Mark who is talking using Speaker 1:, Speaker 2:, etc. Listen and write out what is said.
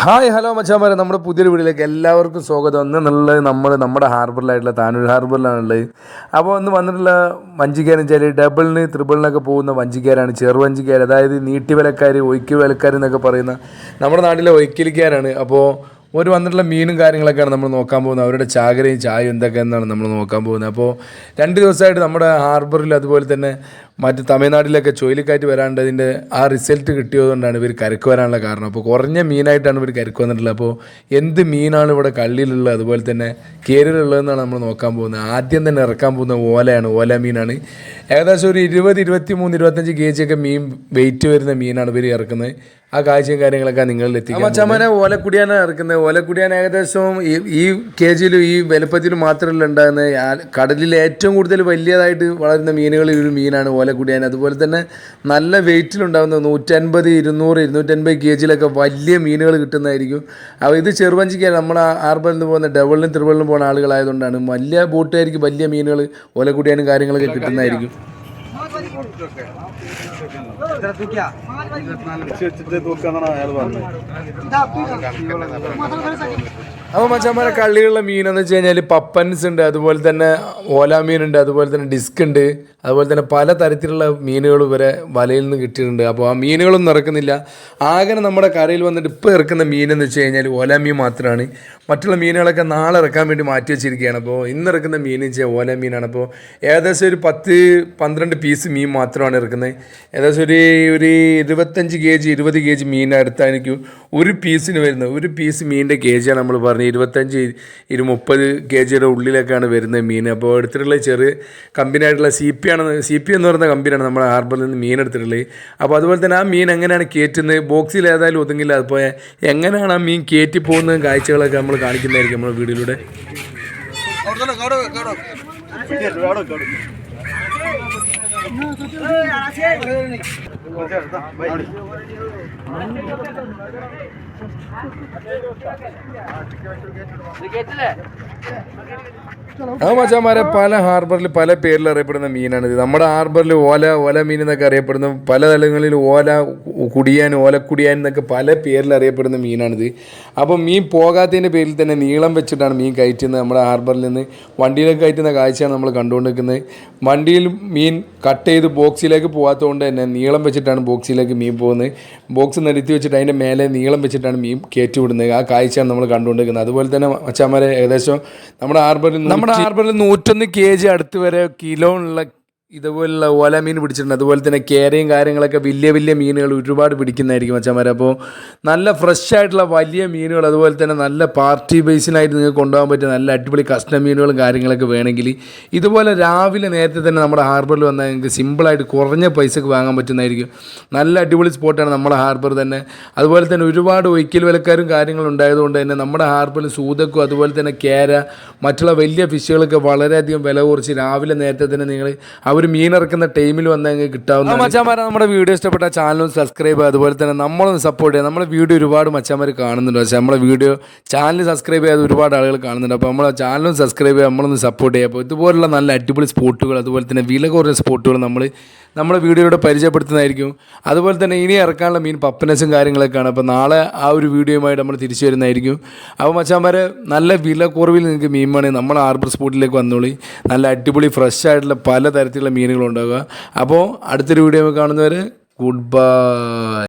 Speaker 1: Hi hello മച്ചാമാരെ. നമ്മുടെ പുതിയൊരു വീട്ടിലേക്ക് എല്ലാവർക്കും സ്വാഗതം. ഇന്ന് എന്നുള്ളത് നമ്മൾ നമ്മുടെ ഹാർബറിലായിട്ടുള്ള താനൂർ ഹാർബറിലാണുള്ളത്. അപ്പോൾ ഇന്ന് വന്നിട്ടുള്ള വഞ്ചിക്കാരെന്ന് വെച്ചാൽ ഡബിളിന് ത്രിബിളിനൊക്കെ പോകുന്ന വഞ്ചിക്കാരാണ്. ചെറുവഞ്ചിക്കാർ അതായത് നീട്ടി വിലക്കാർ ഒയ്ക്ക് വിലക്കാർ എന്നൊക്കെ പറയുന്ന നമ്മുടെ നാട്ടിലെ ഒയ്ക്കിലിക്കാരാണ് അപ്പോൾ ഒരു വന്നിട്ടുള്ള മീനും കാര്യങ്ങളൊക്കെയാണ് നമ്മൾ നോക്കാൻ പോകുന്നത്. അവരുടെ ചാകരയും ചായയും എന്തൊക്കെ എന്നാണ് നമ്മൾ നോക്കാൻ പോകുന്നത്. അപ്പോൾ രണ്ട് ദിവസമായിട്ട് നമ്മുടെ ഹാർബറിൽ അതുപോലെ തന്നെ മറ്റ് തമിഴ്നാട്ടിലൊക്കെ ചുഴലിക്കാറ്റ് വരാണ്ടതിന്റെ ആ റിസൾട്ട് കിട്ടിയതുകൊണ്ടാണ് ഇവർ കരക്ക് വരാനുള്ള കാരണം. അപ്പോൾ കുറഞ്ഞ മീനായിട്ടാണ് ഇവർ കരക്ക് വന്നിട്ടുള്ളത്. അപ്പോൾ എന്ത് മീനാണ് ഇവിടെ കള്ളിയിലുള്ളത് അതുപോലെ തന്നെ കേരളിലുള്ളതെന്നാണ് നമ്മൾ നോക്കാൻ പോകുന്നത്. ആദ്യം തന്നെ ഇറക്കാൻ പോകുന്ന ഓലയാണ് ഓല മീനാണ്. ഏകദേശം ഒരു ഇരുപത് ഇരുപത്തി മൂന്ന് ഇരുപത്തഞ്ച് കെ ജിയൊക്കെ മീൻ വെയിറ്റ് വരുന്ന മീനാണ് ഇവർ ഇറക്കുന്നത്. ആ കാഴ്ചയും കാര്യങ്ങളൊക്കെ നിങ്ങളിൽ എത്തിക്കും ചമന ഓലക്കുടിയാണ് ഇറക്കുന്നത്. ഓലക്കുടിയാൻ ഏകദേശം ഈ കെ ജിയിലും ഈ വലുപ്പത്തിലും മാത്രമല്ല ഉണ്ടാകുന്നത്. കടലിൽ ഏറ്റവും കൂടുതൽ വലിയതായിട്ട് വളരുന്ന മീനുകളിൽ ഒരു മീനാണ് ഓലക്കുടിയാൻ അതുപോലെ തന്നെ നല്ല വെയിറ്റിലുണ്ടാകുന്ന നൂറ്റൻപത് ഇരുന്നൂറ് ഇരുന്നൂറ്റൻപത് കെ ജിയിലൊക്കെ വലിയ മീനുകൾ കിട്ടുന്നതായിരിക്കും. അപ്പോൾ ഇത് ചെറുവഞ്ചിക്കാണ്. നമ്മൾ ആർബലിന് നിന്ന് പോകുന്ന ഡബിളിനും ത്രിബിളിനും പോകുന്ന ആളുകളായതുകൊണ്ടാണ് വലിയ ബോട്ടുകാർക്ക് വലിയ മീനുകൾ ഓലക്കുടിയാനും കാര്യങ്ങളൊക്കെ കിട്ടുന്നതായിരിക്കും
Speaker 2: വെച്ചിട്ട് തൂക്കാന്നാണ് അയാൾ പറഞ്ഞത്
Speaker 1: അപ്പോൾ മച്ചാമാരെ കള്ളിയുള്ള മീനെന്ന് വെച്ച് കഴിഞ്ഞാൽ പപ്പൻസ് ഉണ്ട് അതുപോലെ തന്നെ ഓല ഉണ്ട് അതുപോലെ തന്നെ ഡിസ്ക് ഉണ്ട് അതുപോലെ തന്നെ പല തരത്തിലുള്ള മീനുകൾ ഇവരെ വലയിൽ നിന്ന് കിട്ടിയിട്ടുണ്ട്. അപ്പോൾ ആ മീനുകളൊന്നും ഇറക്കുന്നില്ല. ആകെ നമ്മുടെ കരയിൽ വന്നിട്ട് ഇപ്പോൾ ഇറക്കുന്ന മീനെന്ന് വെച്ച് കഴിഞ്ഞാൽ ഓല മീൻ മാത്രമാണ് മറ്റുള്ള മീനുകളൊക്കെ നാളെ ഇറക്കാൻ വേണ്ടി മാറ്റി വെച്ചിരിക്കുകയാണ്. അപ്പോൾ ഇന്ന് ഇറക്കുന്ന മീൻ വെച്ചാൽ ഓല മീനാണ്. അപ്പോൾ ഏകദേശം ഒരു പത്ത് പന്ത്രണ്ട് പീസ് മീൻ മാത്രമാണ് ഇറക്കുന്നത്. ഏകദേശം ഒരു ഒരു ഇരുപത്തഞ്ച് കെ ജി ഇരുപത് കെ ജി മീൻ എനിക്ക് ഒരു പീസിന് വരുന്നത്. ഒരു പീസ് മീനിന്റെ കെ ജിയാണ് നമ്മൾ പറഞ്ഞത്. ഇരുപത്തഞ്ച് ഇരു മുപ്പത് കെ ജിയുടെ ഉള്ളിലൊക്കെയാണ് വരുന്നത് മീൻ. അപ്പോൾ എടുത്തിട്ടുള്ള ചെറിയ കമ്പനിയായിട്ടുള്ള സി പി ആണ്. സി പി എന്ന് പറയുന്ന കമ്പനിയാണ് നമ്മുടെ ഹാർബറിൽ നിന്ന് മീൻ എടുത്തിട്ടുള്ളത്. അപ്പോൾ അതുപോലെ തന്നെ ആ മീൻ എങ്ങനെയാണ് കയറ്റുന്നത് ബോക്സിൽ ഏതായാലും ഒതുങ്ങില്ല. അപ്പോൾ എങ്ങനെയാണ് ആ മീൻ കയറ്റി പോകുന്ന കാഴ്ചകളൊക്കെ നമ്മൾ കാണിക്കുന്നതായിരിക്കും നമ്മുടെ വീഡിയോയിലൂടെ ആ മച്ചാമാരെ പല ഹാർബറിൽ പല പേരിൽ അറിയപ്പെടുന്ന മീനാണ് ഇത്. നമ്മുടെ ഹാർബറിൽ ഓല ഓല മീൻ എന്നൊക്കെ അറിയപ്പെടുന്ന. പല തലങ്ങളിൽ ഓല കുടിയാൻ ഓലക്കുടിയാൻ എന്നൊക്കെ പല പേരിൽ അറിയപ്പെടുന്ന മീനാണിത് അപ്പോൾ മീൻ പോകാത്തതിന്റെ പേരിൽ തന്നെ നീളം വെച്ചിട്ടാണ് മീൻ കയറ്റുന്നത് നമ്മുടെ ഹാർബറിൽ നിന്ന്. വണ്ടിയിലൊക്കെ കയറ്റുന്ന കാഴ്ചയാണ് നമ്മൾ കണ്ടുകൊണ്ടിരിക്കുന്നത്. വണ്ടിയിൽ മീൻ കട്ട് ചെയ്ത് ബോക്സിലേക്ക് പോകാത്തതുകൊണ്ട് തന്നെ നീളം വെച്ചിട്ടാണ് ബോക്സിലേക്ക് മീൻ പോകുന്നത്. ബോക്സ് നിരത്തി വെച്ചിട്ട് അതിന്റെ മേലെ നീളം വെച്ചിട്ടാണ് മീൻ കയറ്റി വിടുന്നത് ആ കാഴ്ചയാണ് നമ്മൾ കണ്ടുകൊണ്ടിരിക്കുന്നത്. അതുപോലെ തന്നെ അച്ചാമാരെ ഏകദേശം നമ്മുടെ ആർബറിൽ നമ്മുടെ ഹാർബറിൽ നൂറ്റൊന്ന് കെ ജി അടുത്ത് വരെ കിലോ ഉള്ള ഇതുപോലുള്ള ഓല മീൻ പിടിച്ചിട്ടുണ്ട്. അതുപോലെ തന്നെ കേരയും കാര്യങ്ങളൊക്കെ വലിയ വലിയ മീനുകൾ ഒരുപാട് പിടിക്കുന്നതായിരിക്കും അച്ഛന്മാർ അപ്പോൾ നല്ല ഫ്രഷ് ആയിട്ടുള്ള വലിയ മീനുകൾ അതുപോലെ തന്നെ നല്ല പാർട്ടി ബേസിനായിട്ട് നിങ്ങൾക്ക് കൊണ്ടുപോകാൻ പറ്റിയ നല്ല അടിപൊളി കസ്റ്റം മീനുകളും കാര്യങ്ങളൊക്കെ വേണമെങ്കിൽ ഇതുപോലെ രാവിലെ നേരത്തെ തന്നെ നമ്മുടെ ഹാർബറിൽ വന്നാൽ നിങ്ങൾക്ക് സിമ്പിളായിട്ട് കുറഞ്ഞ പൈസക്ക് വാങ്ങാൻ പറ്റുന്നതായിരിക്കും. നല്ല അടിപൊളി സ്പോട്ടാണ് നമ്മുടെ ഹാർബർ തന്നെ. അതുപോലെ തന്നെ ഒരുപാട് ഒയ്ക്കൽ വിലക്കാരും കാര്യങ്ങളും ഉണ്ടായതുകൊണ്ട് തന്നെ നമ്മുടെ ഹാർബറിൽ സൂതക്കും അതുപോലെ തന്നെ കേര മറ്റുള്ള വലിയ ഫിഷുകളൊക്കെ വളരെയധികം വില കുറച്ച് രാവിലെ നേരത്തെ തന്നെ നിങ്ങൾ ആ ഒരു മീൻ ഇറക്കുന്ന ടൈമിൽ വന്നെങ്കിൽ കിട്ടാവുന്ന മച്ചാമാരെ നമ്മുടെ വീഡിയോ ഇഷ്ടപ്പെട്ട ചാനലും സബ്സ്ക്രൈബ് അതുപോലെ തന്നെ നമ്മളൊന്ന് സപ്പോർട്ട് ചെയ്യുക. നമ്മുടെ വീഡിയോ ഒരുപാട് മച്ചാമാർ കാണുന്നുണ്ട്. പക്ഷേ നമ്മളെ വീഡിയോ ചാനൽ സബ്സ്ക്രൈബ് ചെയ്യാതെ ഒരുപാട് ആളുകൾ കാണുന്നുണ്ട്. അപ്പോൾ നമ്മളെ ചാനലും സബ്സ്ക്രൈബ് ചെയ്യുക നമ്മളൊന്ന് സപ്പോർട്ട് ചെയ്യുക. അപ്പോൾ ഇതുപോലുള്ള നല്ല അടിപൊളി സ്പോട്ടുകൾ അതുപോലെ തന്നെ വില കുറഞ്ഞ സ്പോട്ടുകൾ നമ്മൾ നമ്മുടെ വീഡിയോയിലൂടെ പരിചയപ്പെടുത്തുന്നതായിരിക്കും. അതുപോലെ തന്നെ ഇനി ഇറക്കാനുള്ള മീൻ പപ്പനസും കാര്യങ്ങളൊക്കെയാണ്. അപ്പോൾ നാളെ ആ ഒരു വീഡിയോയുമായിട്ട് നമ്മൾ തിരിച്ചു വരുന്നതായിരിക്കും. അപ്പോൾ മച്ചാന്മാരെ നല്ല വില കുറവിൽ നിങ്ങൾക്ക് മീൻ വേണമെങ്കിൽ നമ്മൾ ആർബർ സ്പോട്ടിലേക്ക് വന്നോളി. നല്ല അടിപൊളി ഫ്രഷ് ആയിട്ടുള്ള പല തരത്തിലുള്ള മീനുകളുണ്ടാവുക. അപ്പോൾ അടുത്തൊരു വീഡിയോ കാണുന്നവർ ഗുഡ് ബൈ